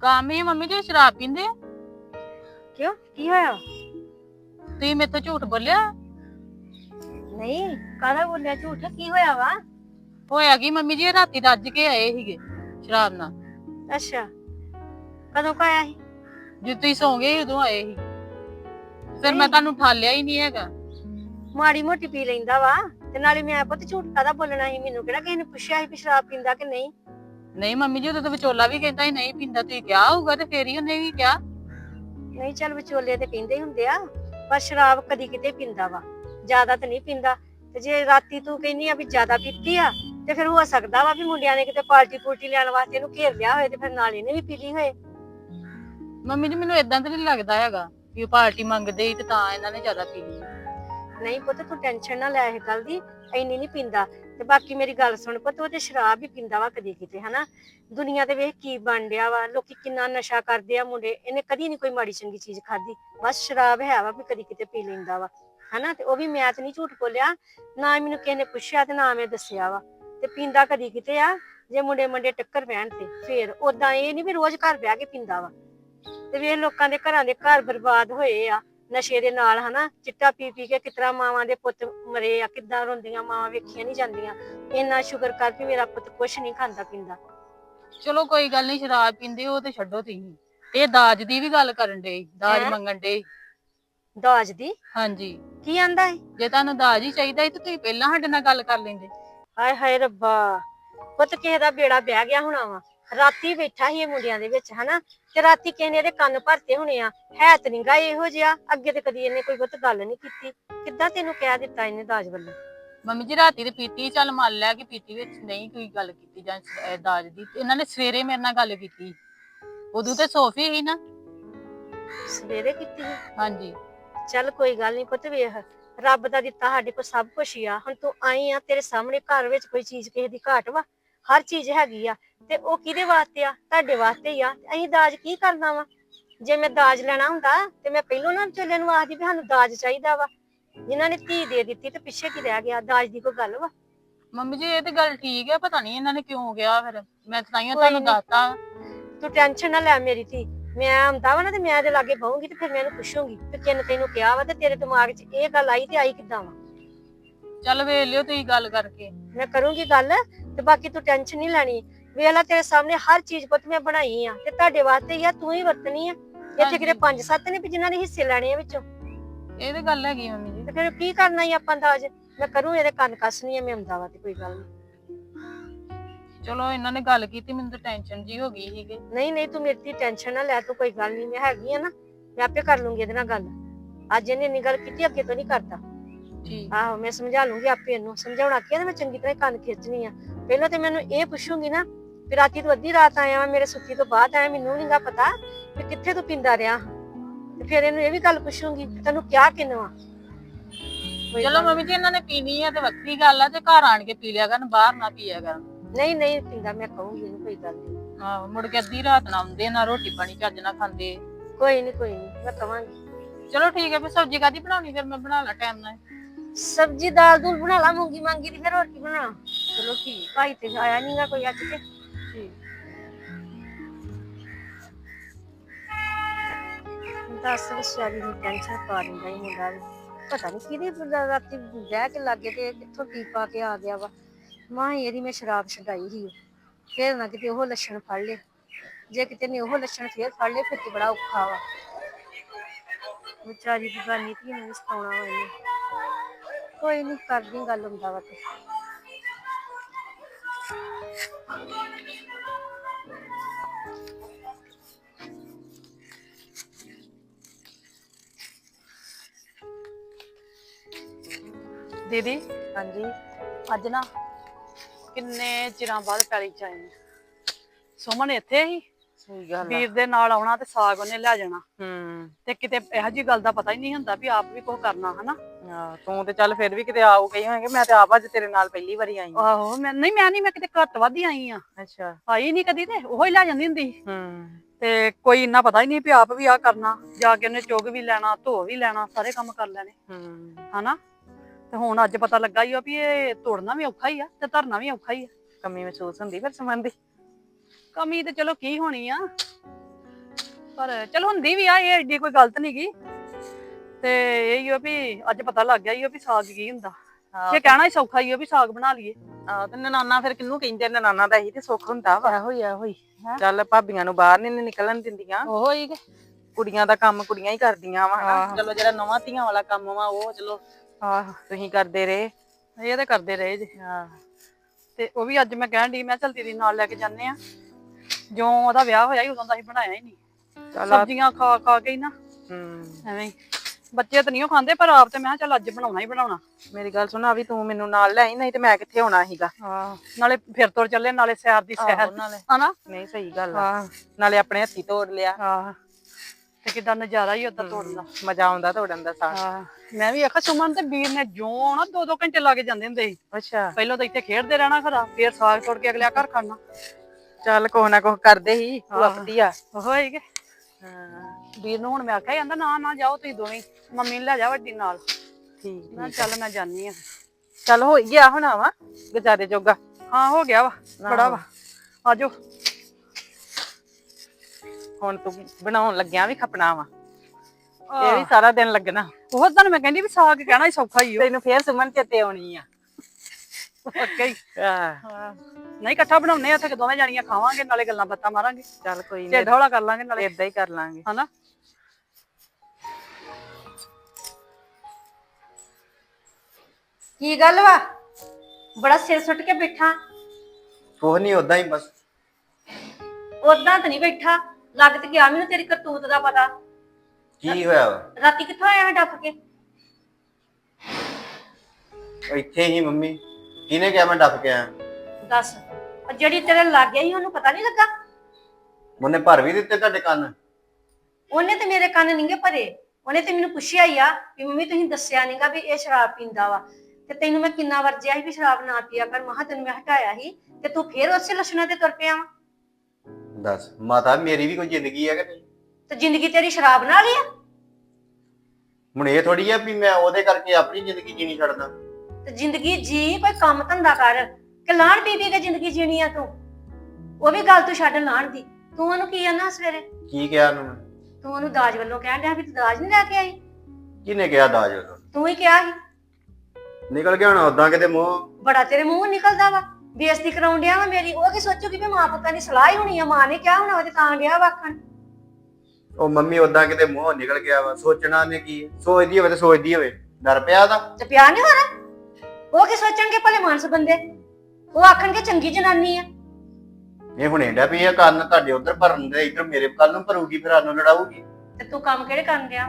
ਕੰਮ ਹੀ ਮੰਮੀ ਜੀ ਸ਼ਰਾਬ ਪੀਂਦੇ ਆ? ਕਿਉਂ? ਕੀ ਹੋਇਆ? ਤੁਸੀਂ ਮੇਰੇ ਤੋਂ ਝੂਠ ਬੋਲਿਆ? ਨਹੀਂ ਕਾਹਦਾ ਬੋਲਿਆ ਝੂਠ? ਕੀ ਹੋਇਆ ਵਾ? ਹੋਇਆ ਕੀ ਮੰਮੀ ਜੀ ਇਹ ਰਾਤੀ ਰੱਜ ਕੇ ਆਏ ਸੀਗੇ ਸ਼ਰਾਬ ਨਾਲ। ਅੱਛਾ। ਕਦੋਂ ਕਾ ਆਇਆ ਸੀ? ਜੇ ਤੁਸੀਂ ਸੌਂ ਗਏ ਸੀ, ਉਦੋਂ ਆਏ ਸੀ। ਫਿਰ ਮੈਂ ਤੁਹਾਨੂੰ ਠਾਲਿਆ ਹੀ ਨਹੀਂ ਹੈਗਾ। ਮਾੜੀ ਮੋਟੀ ਪੀ ਲੈਂਦਾ ਵਾ। ਤੇ ਨਾਲੇ ਮੈਂ ਪੁੱਤ ਝੂਠ ਕਾਹਦਾ ਬੋਲਣਾ ਸੀ? ਮੈਨੂੰ ਕਿਹੜਾ ਕਿਸੇ ਨੇ ਪੁੱਛਿਆ ਸੀ ਵੀ ਸ਼ਰਾਬ ਪੀਂਦਾ ਕਿ ਨਹੀਂ? ਨਹੀਂ ਮੰਮੀ ਜੀ ਉਦੋਂ ਤਾਂ ਵਿਚੋਲਾ ਵੀ ਕਹਿੰਦਾ ਸੀ ਨਹੀਂ ਪੀਂਦਾ ਤੁਸੀਂ ਕਿਹਾ ਹੋਊਗਾ ਤੇ ਫੇਰ ਹੀ ਉਹਨੇ ਵੀ ਕਿਹਾ। ਨਹੀਂ ਚੱਲ ਵਿਚੋਲੇ ਤੇ ਕਹਿੰਦੇ ਹੀ ਹੁੰਦੇ ਆ ਪਰ ਸ਼ਰਾਬ ਕਦੀ ਕਿਤੇ ਪੀਂਦਾ ਵਾ। ਜ਼ਿਆਦਾ ਤਾਂ ਨਹੀਂ ਪੀਂਦਾ। ਤੇ ਜੇ ਰਾਤੀ ਤੂੰ ਕਹਿੰਦੀ ਆ ਵੀ ਜ਼ਿਆਦਾ ਪੀਤੀ ਆ ਤੇ ਫਿਰ ਹੋ ਸਕਦਾ ਵਾ ਵੀ ਮੁੰਡਿਆਂ ਨੇ ਕਿਤੇ ਪਾਰਟੀ ਪੂਰਟੀ ਲੈਣ ਵਾਸਤੇ ਇਹਨੂੰ ਘੇਰ ਲਿਆ ਹੋਏ ਤੇ ਫਿਰ ਨਾਲ ਇਹਨੇ ਵੀ ਪੀ ਲਈ ਹੋਏ। ਮੰਮੀ ਜੀ ਮੈਨੂੰ ਇਦਾਂ ਤਾਂ ਨਹੀਂ ਲੱਗਦਾ ਹੈਗਾ ਵੀ ਉਹ ਪਾਰਟੀ ਮੰਗਦੇ ਸੀ ਤੇ ਤਾਂ ਇਹਨਾਂ ਨੇ ਜ਼ਿਆਦਾ ਪੀ ਲਈ। ਨਹੀਂ ਪੁੱਤ, ਤੂੰ ਟੈਨਸ਼ਨ ਨਾ ਲੈ ਇਹ ਗੱਲ ਦੀ ਐਨੀ ਨਹੀਂ ਪੀਂਦਾ। ਤੇ ਬਾਕੀ ਮੇਰੀ ਗੱਲ ਸੁਣ ਪੁੱਤ, ਉਹ ਤੇ ਸ਼ਰਾਬ ਹੀ ਪੀਂਦਾ ਵਾ ਕਦੀ ਕਿਤੇ, ਹਨਾ? ਦੁਨੀਆ ਤੇ ਵੇਖ ਕੀ ਬਣ ਡਿਆ ਵਾ, ਲੋਕੀ ਕਿੰਨਾ ਨਸ਼ਾ ਕਰਦੇ ਆ ਮੁੰਡੇ, ਇਹਨੇ ਕਦੀ ਨਹੀਂ ਕੋਈ ਮਾੜੀ ਚੰਗੀ ਚੀਜ਼ ਖਾਧੀ। ਬਸ ਸ਼ਰਾਬ ਹੈ ਵਾ ਵੀ ਕਦੀ ਕਿਤੇ ਪੀ ਲੈਂਦਾ ਵਾ, ਹਨਾ? ਤੇ ਉਹ ਵੀ ਮੈਂ ਤੇ ਨਹੀਂ ਝੂਠ ਬੋਲਿਆ, ਨਾ ਹੀ ਮੈਨੂੰ ਕਿਸੇ ਨੇ ਪੁੱਛਿਆ ਤੇ ਨਾ ਮੈਂ ਦੱਸਿਆ ਵਾ। ਤੇ ਪੀਂਦਾ ਕਦੀ ਕਿਤੇ ਆ, ਜੇ ਮੁੰਡੇ ਮੁੰਡੇ ਟੱਕਰ ਬਹਿਣ ਤੇ, ਫੇਰ ਉਦਾਂ ਇਹ ਨਹੀਂ ਵੀ ਰੋਜ਼ ਘਰ ਬਹਿ ਕੇ ਪੀਂਦਾ ਵਾ। ਤੇ ਵੇਖ ਲੋਕਾਂ ਦੇ ਘਰਾਂ ਦੇ ਘਰ ਬਰਬਾਦ ਹੋਏ ਆ। ਨਸ਼ੇ ਦੇ ਨਾਲ ਹਨਾ? ਚਿੱਟਾ ਪੀ ਪੀ ਕੇ ਕਿਤਰਾ ਮਾਵਾਂ ਦੇ ਪੁੱਤ ਮਰੇ ਆ ਕਿੱਦਾਂ ਰੋਂਦੀਆਂ ਮਾਵਾਂ ਵੇਖੀਆਂ ਨਹੀਂ ਜਾਂਦੀਆਂ। ਇੰਨਾ ਸ਼ੁਕਰ ਕਰ ਵੀ ਮੇਰਾ ਪੁੱਤ ਕੁਛ ਨਹੀਂ ਖਾਂਦਾ ਪੀਂਦਾ। ਚਲੋ ਕੋਈ ਗੱਲ ਨਹੀਂ ਸ਼ਰਾਬ ਪੀਂਦੇ ਉਹ ਤੇ ਛੱਡੋ ਤੁਸੀਂ। ਤੇ ਇਹ ਦਾਜ ਦੀ ਵੀ ਗੱਲ ਕਰਨ ਦੇ ਦਾਜ ਹੈਂ? ਮੰਗਣ ਦੇ ਦਾਜ ਦੀ? ਹਾਂਜੀ। ਕੀ ਆਂਦਾ ਹੈ ਜੇ ਤੁਹਾਨੂੰ ਦਾਜ ਹੀ ਚਾਹੀਦਾ ਸੀ ਤੇ ਤੁਸੀਂ ਪਹਿਲਾਂ ਸਾਡੇ ਨਾਲ ਗੱਲ ਕਰ ਲੈਂਦੇ। ਹਾਏ ਹਾਏ ਰੱਬਾ ਪੁੱਤ ਕਿਸੇ ਦਾ ਬੇੜਾ ਬਹਿ ਗਿਆ ਹੋਣਾ ਵਾ। ਰਾਤੀ ਬੈਠਾ ਸੀ ਇਹ ਮੁੰਡਿਆਂ ਦੇ ਵਿੱਚ ਹਨਾ? ਤੇ ਰਾਤੀ ਕਿਸੇ ਨੇ ਇਹਦੇ ਕੰਨ ਭਰਤੇ ਹੋਣੇ ਆ ਹੈ ਤੇ ਨਹੀਂਗਾ ਇਹੋ ਜਿਹਾ ਅੱਗੇ ਤੇ ਕਦੀ ਇਹਨੇ ਕੋਈ ਬਹੁਤ ਗੱਲ ਨਹੀਂ ਕੀਤੀ। ਕਿੱਦਾਂ ਤੈਨੂੰ ਕਹਿ ਦਿੱਤਾ ਇਹਨੇ ਦਾਜ ਵੱਲੋਂ? ਮੰਮੀ ਜੀ ਰਾਤੀ ਤੇ ਪੀਤੀ ਚੱਲ ਮੰਨ ਲਿਆ ਕਿ ਪੀਤੀ ਵਿੱਚ ਨਹੀਂ ਕੋਈ ਗੱਲ ਕੀਤੀ ਜਾਂ ਸ- ਦਾਜ ਦੀ। ਤੇ ਇਹਨਾਂ ਨੇ ਸਵੇਰੇ ਮੇਰੇ ਨਾਲ ਗੱਲ ਕੀਤੀ। ਉਦੋਂ ਤੇ ਸੋਫੀ ਸੀ ਨਾ। ਸਵੇਰੇ ਕੀਤੀ ਸੀ। ਹਾਂਜੀ। ਚੱਲ ਕੋਈ ਗੱਲ ਨਹੀਂ ਪੁੱਤ ਵੇਖ ਰੱਬ ਦਾ ਦਿੱਤਾ ਸਾਡੇ ਕੋਲ ਸਭ ਕੁਝ ਹੀ ਆ। ਹੁਣ ਤੂੰ ਆਈ ਆ ਤੇਰੇ ਸਾਹਮਣੇ ਘਰ ਵਿੱਚ ਕੋਈ ਚੀਜ਼ ਕਿਸੇ ਦੀ ਘਾਟ ਵਾ? ਹਰ ਚੀਜ਼ ਹੈਗੀ ਆ ਤੇ ਉਹ ਕਿਹਦੇ ਵਾਸਤੇ ਆ? ਤੁਹਾਡੇ ਵਾਸਤੇ ਹੀ ਆ। ਤੇ ਅਸੀਂ ਦਾਜ ਕੀ ਕਰਨਾ ਵਾ? ਜੇ ਮੈਂ ਦਾਜ ਲੈਣਾ ਹੁੰਦਾ ਤੇ ਮੈਂ ਪਹਿਲੋਂ ਨਾ ਵਿਚੋਲੇ ਨੂੰ ਆਖਦੀ ਵੀ ਸਾਨੂੰ ਦਾਜ ਚਾਹੀਦਾ ਵਾ। ਜਿਨ੍ਹਾਂ ਨੇ ਧੀ ਦੇ ਦਿੱਤੀ ਤੇ ਪਿੱਛੇ ਕੀ ਰਹਿ ਗਿਆ? ਦਾਜ ਦੀ ਕੋਈ ਗੱਲ ਵਾ? ਮੰਮੀ ਜੀ ਇਹ ਤੇ ਗੱਲ ਠੀਕ ਹੈ ਪਤਾ ਨਹੀਂ ਇਹਨਾਂ ਨੇ ਕਿਉਂ ਕਿਹਾ ਫਿਰ। ਮੈਂ ਤਾਂ ਹੀ ਕੋਈ ਤੁਹਾਨੂੰ। ਦੱਸਤਾ। ਤੂੰ ਟੈਨਸ਼ਨ ਨਾ ਲੈ ਮੇਰੀ ਧੀ। ਮੈਂ ਆਉਂਦਾ ਵਾ ਨਾ ਤੇ ਮੈਂ ਇਹਦੇ ਲਾਗੇ ਬਹੂੰਗੀ ਤੇ ਫਿਰ ਮੈਂ ਇਹਨੂੰ ਪੁੱਛੂੰਗੀ ਕਿ ਕਿੰਨ ਤੈਨੂੰ ਕਿਹਾ ਵਾ ਤੇ ਤੇਰੇ ਦਿਮਾਗ 'ਚ ਇਹ ਗੱਲ ਆਈ ਤੇ ਆਈ ਕਿੱਦਾਂ ਵਾ? ਚੱਲ ਵੇਖ ਲਿਓ ਤੁਸੀਂ ਗੱਲ ਕਰਕੇ। ਮੈਂ ਕਰੂੰਗੀ ਗੱਲ। ਤੇ ਬਾਕੀ ਤੂੰ ਟੈਨਸ਼ਨ ਨਹੀਂ ਲੈਣੀ। ਵੇਖ ਲੈ ਤੇਰੇ ਸਾਹਮਣੇ ਹਰ ਚੀਜ਼ ਪੁੱਤ ਮੈਂ ਬਣਾਈ ਆ ਤੇ ਤੁਹਾਡੇ ਵਾਸਤੇ ਹੀ ਆ ਤੂੰ ਹੀ ਵਰਤਣੀ ਆ। ਇੱਥੇ। ਕਿਤੇ ਪੰਜ ਸੱਤ ਨੇ ਵੀ ਜਿਨ੍ਹਾਂ ਨੇ ਹਿੱਸੇ ਲੈਣੇ ਆ ਵਿੱਚੋਂ। ਇਹ ਤੇ ਗੱਲ ਹੈਗੀ ਮੰਮੀ ਜੀ। ਤੇ ਫਿਰ ਕੀ ਕਰਨਾ ਹੀ ਆਪਾਂ ਦਾਜ ਮੈਂ ਕਰੂੰ ਇਹਦੇ ਕੰਨ ਕੱਸਣੀ ਆ ਮੈਂ ਆਉਂਦਾ ਵਾ ਤੇ ਕੋਈ ਗੱਲ ਨੀ। ਚਲੋ ਇਹਨਾਂ ਨੇ ਗੱਲ ਕੀਤੀ ਮੈਨੂੰ ਤਾਂ ਟੈਨਸ਼ਨ ਜੀ ਹੋ ਗਈ ਸੀਗੀ। ਨਹੀਂ ਨਹੀਂ ਤੂੰ ਮੇਰੀ ਟੈਨਸ਼ਨ ਨਾ ਲੈ ਤੂੰ ਕੋਈ ਗੱਲ ਨਹੀਂ ਮੈਂ ਹੈਗੀ ਆ ਨਾ ਮੈਂ ਆਪੇ ਕਰ ਲੂੰਗੀ ਇਹਦੇ ਨਾਲ ਗੱਲ। ਅੱਜ ਇਹਨੇ ਇੰਨੀ ਗੱਲ ਕੀਤੀ ਅੱਗੇ ਤੋਂ ਨਹੀਂ ਕਰਦਾ। ਠੀਕ। ਆਹੋ ਮੈਂ ਸਮਝਾ ਲੂੰਗੀ ਆਪੇ ਇਹਨੂੰ। ਸਮਝਾਉਣਾ ਕੀ ਆ ਤੇ ਮੈਂ ਚੰਗੀ ਤਰ੍ਹਾਂ ਕੰਨ ਖਿੱਚਣੀ ਆ। ਪਹਿਲਾਂ ਤੇ ਮੈਨੂੰ ਇਹ ਪੁੱਛੂੰਗੀ ਨਾ ਵੀ ਰਾਤੀ ਤੂੰ ਅੱਧੀ ਰਾਤ ਆਇਆ ਵਾ ਮੇਰੇ ਸੁੱਤੀ ਤੋਂ ਬਾਅਦ ਆਇਆ ਮੈਨੂੰ ਨਹੀਂਗਾ ਪਤਾ ਵੀ ਕਿੱਥੇ ਤੂੰ ਪਿੰਦਾ ਰਿਹਾ। ਤੇ ਫਿਰ ਇਹਨੂੰ ਇਹ ਵੀ ਗੱਲ ਪੁੱਛੂੰਗੀ ਤੈਨੂੰ ਕਿਹਾ ਕਿਨੂੰ ਆ? ਕੋਈ ਚਲੋ ਮੰਮੀ ਜੀ ਇਹਨਾਂ ਨੇ ਪੀਣੀ ਆ ਤੇ ਵੱਖਰੀ ਗੱਲ ਆ ਤੇ ਘਰ ਆਣ ਕੇ ਪੀ ਲਿਆ ਕਰਨ ਬਾਹਰ ਨਾ ਪੀਆ ਕਰਨ। ਨਹੀਂ ਨਹੀਂ ਪਿੰਦਾ ਮੈਂ ਕਹੂੰਗੀ ਇਹਨੂੰ ਕੋਈ ਗੱਲ ਨਹੀਂ ਆਹੋ ਮੁੜ ਕੇ ਅੱਧੀ ਰਾਤ ਨਾ ਆਉਂਦੇ ਨਾ ਰੋਟੀ ਪਾਣੀ ਚੱਜ ਨਾ ਖਾਂਦੇ। ਕੋਈ ਨਹੀਂ ਕੋਈ ਨਹੀਂ ਮੈਂ ਕਵਾਂਗੀ। ਚਲੋ ਠੀਕ ਹੈ ਫਿਰ ਸਬਜ਼ੀ ਕਾਦੀ ਬਣਾਉਣੀ? ਫਿਰ ਮੈਂ ਬਣਾ ਲਾ ਟਾਈਮ ਨਾਲ। ਸਬਜੀ ਦਾਲ ਦੂਲ ਬਣਾ ਲਾ ਮੂੰਗੀ ਮਾਂਗੀ ਦੀ ਫਿਰ ਹੋਰ ਕੀ ਬਣਾਉਣਾ ਚਲੋ ਠੀਕ ਭਾਈ ਤੇ ਆਇਆ ਨਹੀਂਗਾ ਕੋਈ ਅੱਜ ਤੇ ਠੀਕ ਦੱਸ ਵਿਚਾਰੀ ਨੂੰ ਟੈਨਸ਼ਨ ਪਾ ਦਿੰਦਾ ਇਹ ਮੁੰਡਾ ਵੀ ਪਤਾ ਨਹੀਂ ਕਿਹਦੀ ਰਾ- ਰਾਤੀ ਬਹਿ ਕੇ ਲੱਗੇ ਤੇ ਕਿੱਥੋਂ ਕੀ ਪਾ ਕੇ ਆ ਗਿਆ ਵਾ ਮਾਂ ਇਹਦੀ ਮੈਂ ਸ਼ਰਾਬ ਛਡਾਈ ਸੀ ਫੇਰ ਨਾ ਕਿਤੇ ਉਹ ਲੱਛਣ ਫੜ ਲੇ ਜੇ ਕਿਤੇ ਨੇ ਉਹ ਲੱਛਣ ਫੇਰ ਫੜ ਲੇ ਫਿਰ ਤੇ ਬੜਾ ਔਖਾ ਵਾ ਵਿਚਾਰੀ ਦੀ ਗਾਨੀ ਧੀ ਨੂੰ ਵੀ ਸਤਾਉਣਾ ਵਾ ਇਹਨੇ ਕੋਈ ਨਹੀਂ ਕਰਦੀ ਗੱਲ ਹੁੰਦਾ ਵਾ ਤੇ ਦੀਦੀ ਹਾਂਜੀ। ਅੱਜ ਨਾ ਕਿੰਨੇ ਚਿਰਾਂ ਬਾਅਦ ਪੈਲੀ ਚ ਆਏ ਆ। ਸੁਮਨ ਇੱਥੇ ਹੀ ਸਹੀ ਗੱਲ ਆ। ਵੀਰ ਦੇ ਨਾਲ ਆਉਣਾ ਤੇ ਸਾਗ ਉਹਨੇ ਲੈ ਜਾਣਾ। ਹੂੰ। ਤੇ ਕਿਤੇ ਇਹੋ ਜੀ ਗੱਲ ਦਾ ਪਤਾ ਹੀ ਨਹੀਂ ਹੁੰਦਾ ਵੀ ਆਪ ਵੀ ਕੁਝ ਕਰਨਾ ਹਨਾ? ਆਹ, ਤੂੰ ਤੇ ਚੱਲ ਫਿਰ ਵੀ ਕਿਤੇ ਆਉ ਗਈ ਹੋਏਗੀ ਮੈਂ ਤੇ ਆਪ ਅੱਜ ਤੇਰੇ ਨਾਲ ਪਹਿਲੀ ਵਾਰੀ ਆਈ ਆਂ। ਆਹੋ ਮੈਂ ਨਹੀਂ ਮੈਂ ਨਹੀਂ ਮੈਂ ਕਿਤੇ ਘੱਟ ਵੱਧ ਹੀ ਆਈ ਆ ਅੱਛਾ। ਆਈ ਨਹੀਂ ਕਦੀ ਤੇ ਉਹ ਹੀ ਲੈ ਜਾਂਦੀ ਹੁੰਦੀ ਸੀ। ਹੂੰ। ਤੇ ਕੋਈ ਇੰਨਾ ਪਤਾ ਹੀ ਨਹੀਂ ਵੀ ਆਪ ਵੀ ਆ ਕਰਨਾ ਜਾ ਕੇ ਉਹਨੇ ਚੁੱਗ ਵੀ ਲੈਣਾ ਧੋ ਵੀ ਲੈਣਾ ਸਾਰੇ ਕੰਮ ਕਰ ਲੈਣੇ। ਹੂੰ। ਹਨਾ? ਤੇ ਹੁਣ ਅੱਜ ਪਤਾ ਲੱਗਾ ਹੀ ਆ ਵੀ ਇਹ ਤੋੜਨਾ ਵੀ ਔਖਾ ਹੀ ਆ ਤੇ ਧਰਨਾ ਵੀ ਔਖਾ ਹੀ ਆ। ਕਮੀ ਮਹਿਸੂਸ ਹੁੰਦੀ ਫਿਰ ਦੀ ਕਮੀ ਤੇ ਚਲੋ ਕੀ ਹੋਣੀ ਆ। ਪਰ ਚਲੋ ਹੁੰਦੀ ਵੀ ਆ ਇਹ ਏਡੀ ਕੋਈ ਗਲਤ ਨਹੀਂ ਗੀ। ਤੇ ਇਹ ਹੀ ਆ ਵੀ ਅੱਜ ਪਤਾ ਲੱਗ ਗਿਆ ਹੀ ਵੀ ਸਾਗ ਕੀ ਹੁੰਦਾ। ਇਹ ਕਹਿਣਾ ਹੀ ਸੌਖਾ ਹੀ ਆ ਵੀ ਸਾਗ ਬਣਾ ਲਈਏ। ਆ ਤੇ ਨਨਾਨਾ ਫਿਰ ਕਿੰਨੂੰ ਕਹਿੰਦੇ ਨਨਾਨਾ ਦਾ ਇਹੀ ਤੇ ਸੁੱਖ ਹੁੰਦਾ ਵਾ। ਇਹੋ ਹੀ ਇਹੋ ਹੀ। ਚੱਲ ਭਾਬੀਆਂ ਨੂੰ ਬਾਹਰ ਨਹੀਂ ਨਿਕਲਣ ਦਿੰਦੀਆਂ। ਉਹੋ ਹੀ ਕੁੜੀਆਂ ਦਾ ਕੰਮ ਕੁੜੀਆਂ ਹੀ ਕਰਦੀਆਂ ਵਾ। ਚਲੋ ਜਿਹੜਾ ਨਵਾਂ ਧੀਆਂ ਵਾਲਾ ਕੰਮ ਵਾ ਉਹ ਚਲੋ ਆਹ। ਤੁਸੀਂ ਕਰਦੇ ਰਹੇ। ਇਹ ਤੇ ਕਰਦੇ ਰਹੇ ਜੀ। ਹਾਂ ਤੇ ਉਹ ਵੀ ਅੱਜ ਮੈਂ ਕਹਿਣ ਦੀ ਮੈਂ ਚਲ ਦੀਦੀ ਨਾਲ ਲੈ ਕੇ ਜਾਂਦੇ ਆ। ਜੋ ਉਹਦਾ ਵਿਆਹ ਹੋਇਆ ਸੀ ਉਦੋਂ ਦਾ ਹੀ ਬਣਾਇਆ ਹੀ ਨਹੀਂ। ਸਬਜ਼ੀਆਂ ਖਾ ਖਾ ਕੇ ਹੀ ਨਾ। ਹੂੰ। ਐਵੇਂ ਹੀ। ਬੱਚੇ ਤਾਂ ਨਹੀਂ ਉਹ ਖਾਂਦੇ ਪਰ ਆਪ ਤੇ ਮੈਂ ਕਿਹਾ ਚੱਲ ਅੱਜ ਬਣਾਉਣਾ ਹੀ ਬਣਾਉਣਾ। ਮੇਰੀ ਗੱਲ ਸੁਣਾ ਵੀ ਤੂੰ ਮੈਨੂੰ ਨਾਲ ਲੈ ਆਈ ਨਹੀਂ ਤੇ ਮੈਂ ਕਿੱਥੇ ਆਉਣਾ ਸੀਗਾ। ਹਾਂ। ਨਾਲੇ ਫਿਰ ਤੁਰ ਚੱਲੇ ਨਾਲੇ ਸੈਰ ਦੀ ਸੈਰ ਨਾਲੇ। ਹਨਾ? ਨਹੀਂ ਸਹੀ ਗੱਲ ਆ। ਹਾਂ। ਨਾਲੇ ਆਪਣੇ ਹੱਥੀ ਤੋੜ ਲਿਆ। ਹਾਂ। ਤੇ ਕਿਦਾਂ ਨਜ਼ਾਰਾ ਹੀ ਉਦਾਂ ਤੋੜਨ ਦਾ। ਮਜ਼ਾ ਆਉਂਦਾ ਤੋੜਨ ਦਾ ਸਾਗ ਹਾਂ। ਮੈਂ ਵੀ ਆਖਾ ਸੁਮਨ ਤੇ ਵੀਰ ਨੇ ਜੋ ਆਉਣਾ ਦੋ ਦੋ ਘੰਟੇ ਲਾ ਕੇ ਜਾਂਦੇ ਹੁੰਦੇ ਸੀ। ਅੱਛਾ। ਪਹਿਲਾਂ ਤਾਂ ਇੱਥੇ ਖੇਡਦੇ ਰਹਿਣਾ ਖਰਾ ਫਿਰ ਸਾਗ ਤੋੜ ਕੇ ਅਗਲਿਆ ਘਰ ਖਾਣਾ। ਚੱਲ ਕੁਛ ਨਾ ਕੁਛ ਕਰਦੇ ਹੀ ਤੂੰ। ਆਪਦੀ ਆ। ਕਿ। ਹਾਂ। ਵੀਰ ਨੂੰ ਹੁਣ ਮੈਂ ਆਖਿਆ ਜਾਂਦਾ ਨਾ ਨਾ ਜਾਓ ਤੁਸੀਂ ਦੋਵੇਂ ਮੰਮੀ ਨੂੰ ਲੈ ਜਾ ਵੱਡੀ ਨਾਲ। ਠੀਕ ਮੈਂ ਕਿਹਾ ਚੱਲ ਮੈਂ ਜਾਨੀ ਆ। ਚੱਲ ਹੋ ਹੀ ਗਿਆ ਹੋਣਾ ਵਾ ਗੁਜ਼ਾਰੇ ਜੋਗਾ। ਹਾਂ ਹੋ ਗਿਆ ਵਾ ਬੜਾ ਵਾ। ਆਜੋ। ਹੁਣ ਤੂੰ ਬਣਾਉਣ ਲੱਗਿਆ ਵੀ ਖਪਣਾ ਵਾ। ਇਹ ਵੀ ਸਾਰਾ ਦਿਨ ਲੱਗਣਾ। ਉਹ ਤਾਂ ਮੈਂ ਕਹਿੰਦੀ ਵੀ ਸਾਗ ਕਹਿਣਾ ਹੀ ਸੌਖਾ ਹੀ ਹੋ ਤੈਨੂੰ ਫੇਰ ਸੁਮਨ ਚੇਤੇ ਆਉਣੀ ਆ। ਪੱਕਾ ਹੀ। ਆਹ, ਹਾਂ। ਨਹੀਂ ਇਕੱਠਾ ਬਣਾਉਨੇ ਆ ਇੱਥੇ ਦੋਵੇਂ ਜਾਣੀਆਂ ਖਾਵਾਂਗੇ ਨਾਲੇ ਗੱਲਾਂ ਬਾਤਾਂ ਮਾਰਾਂਗੇ। ਚੱਲ ਕੋਈ ਢਿੱਡ ਨਹੀਂ ਹੌਲਾ ਕਰ ਲਾਂਗੇ ਨਾਲੇ। ਏਦਾਂ ਹੀ ਕਰ ਲਾਂਗੇ। ਹਨਾ? ਕੀ ਗੱਲ ਵਾ? ਬੜਾ ਸਿਰ ਸੁੱਟ ਕੇ ਬੈਠਾ। ਕੁਛ ਨਹੀਂ ਉਦਾਂ ਹੀ ਬਸ। ਉਦਾਂ ਤਾਂ ਨਹੀਂ ਬੈਠਾ। ਲੱਗ ਤੇ ਗਿਆ ਮੈਨੂੰ ਤੇਰੀ ਕਰਤੂਤ ਦਾ ਪਤਾ। ਕੀ ਹੋਇਆ ਵਾ? ਰਾਤੀ ਕਿੱਥੋਂ ਆਇਆ ਡੱਫ ਕੇ? ਇੱਥੇ ਹੀ ਮੰਮੀ। ਕਿਹਨੇ ਕਿਹਾ ਮੈਂ ਡੱਫ ਕੇ ਆਇਆ? ਦੱਸ। ਉਹ ਜਿਹੜੀ ਤੇਰੇ ਲੱਗ ਗਈ ਉਹਨੂੰ ਪਤਾ ਨਹੀਂ ਲੱਗਾ? ਉਹਨੇ ਭਰ ਵੀ ਦਿੱਤੇ ਤੁਹਾਡੇ ਕੰਨ। ਉਹਨੇ ਤੇ ਮੇਰੇ ਕੰਨ ਨਹੀਂਗੇ ਭਰੇ। ਉਹਨੇ ਤੇ ਮੈਨੂੰ ਪੁੱਛਿਆ ਹੀ ਆ ਵੀ ਮੰਮੀ ਤੁਸੀਂ ਦੱਸਿਆ ਨਹੀਂਗਾ ਵੀ ਇਹ ਸ਼ਰਾਬ ਪੀਂਦਾ ਵਾ। ਤੇ ਤੈਨੂੰ ਮੈਂ ਕਿੰਨਾ ਵਰਜਿਆ ਸੀ ਵੀ ਸ਼ਰਾਬ ਨਾ ਪੀਆ ਕਰ। ਮਹਾ ਤੈਨੂੰ ਮੈਂ ਹਟਾਇਆ ਸੀ ਤੇ ਤੂੰ ਫੇਰ ਉਸੇ ਲੱਛਣਾਂ ਤੇ ਤੁਰ ਪਿਆ ਵਾ। ਦੱਸ ਮਾਤਾ ਮੇਰੀ ਵੀ ਕੋਈ ਜ਼ਿੰਦਗੀ ਹੈ ਕਿ ਨਹੀਂ? ਤੇ ਜ਼ਿੰਦਗੀ ਤੇਰੀ ਸ਼ਰਾਬ ਨਾਲ ਹੀ ਆ? ਹੁਣ ਇਹ ਥੋੜੀ ਆ ਵੀ ਮੈਂ ਉਹਦੇ ਕਰਕੇ ਆਪਣੀ ਜ਼ਿੰਦਗੀ ਜੀਣੀ ਛੱਡਦਾ। ਤੇ ਜ਼ਿੰਦਗੀ ਜੀ ਕੋਈ ਕੰਮ ਧੰਦਾ ਕਰ ਕਿ ਲਾਣ ਬੀਬੀ ਕੇ ਜ਼ਿੰਦਗੀ ਜੀਣੀ ਆ ਤੂੰ? ਉਹ ਵੀ ਗੱਲ ਤੂੰ ਛੱਡ ਲਾਣ ਦੀ। ਤੂੰ ਉਹਨੂੰ ਕੀ ਆਨਾ ਸਵੇਰੇ? ਕੀ ਕਿਹਾ ਉਹਨੂੰ ਮੈਂ? ਤੂੰ ਉਹਨੂੰ ਦਾਜ ਵੱਲੋਂ ਕਹਿਣ ਡਿਆ ਵੀ ਤੂੰ ਦਾਜ ਨਹੀਂ ਲੈ ਕੇ ਆਈ? ਕਿਹਨੇ ਕਿਹਾ ਦਾਜ ਉਹਨੂੰ ਤੂੰ ਹੀ ਕਿਹਾ ਸੀ। ਨਿਕਲ ਗਿਆ ਹੁਣ ਉਦਾਂ ਕਿਤੇ ਮੂੰਹ? ਬੜਾ ਤੇਰੇ ਮੂੰਹ ਨਿਕਲਦਾ ਵਾ। ਬੇਇੱਜ਼ਤੀ ਕਰਾਉਣ ਡਿਆ ਵਾ ਮੇਰੀ। ਉਹ ਕੀ ਸੋਚੂਗੀ ਵੀ ਮਾਂ ਪੁੱਤਾਂ ਦੀ ਸਲਾਹ ਹੀ ਹੋਣੀ ਆ। ਮਾਂ ਨੇ ਕਿਹਾ ਹੋਣਾ ਉਹ ਤੇ ਤਾਂ ਡਿਆ ਵਾਖਣ ਉਹ ਮੰਮੀ ਉਦਾਂ ਕਿਤੇ ਮੂੰਹ ਨਿਕਲ ਗਿਆ ਵਾ। ਸੋਚਣਾ ਨੇ ਕੀ ਹੈ? ਸੋਚਦੀ ਹੋਵੇ ਤੇ ਸੋਚਦੀ ਹੋਵੇ। ਡਰ ਪਿਆ ਉਹਦਾ? ਤੇ ਪਿਆਰ ਨਹੀਂ ਹੋਣਾ? ਉਹ ਕੀ ਸੋਚਣਗੇ ਭਲੇ ਮਾਨਸ ਬੰਦੇ। ਉਹ ਆਖਣਗੇ ਚੰਗੀ ਜਨਾਨੀ ਆ। ਇਹ ਹੁਣ ਏਡਾ ਵੀ ਇਹ ਕੰਨ ਤੁਹਾਡੇ ਉਧਰ ਭਰਨ ਦੇ ਇਧਰ ਮੇਰੇ ਕੱਲ ਨੂੰ ਭਰੂਗੀ ਫਿਰ ਸਾਨੂੰ ਲੜਾਊਗੀ। ਤੇ ਤੂੰ ਕੰਮ ਕਿਹੜੇ ਕਰਨ ਡਿਆ?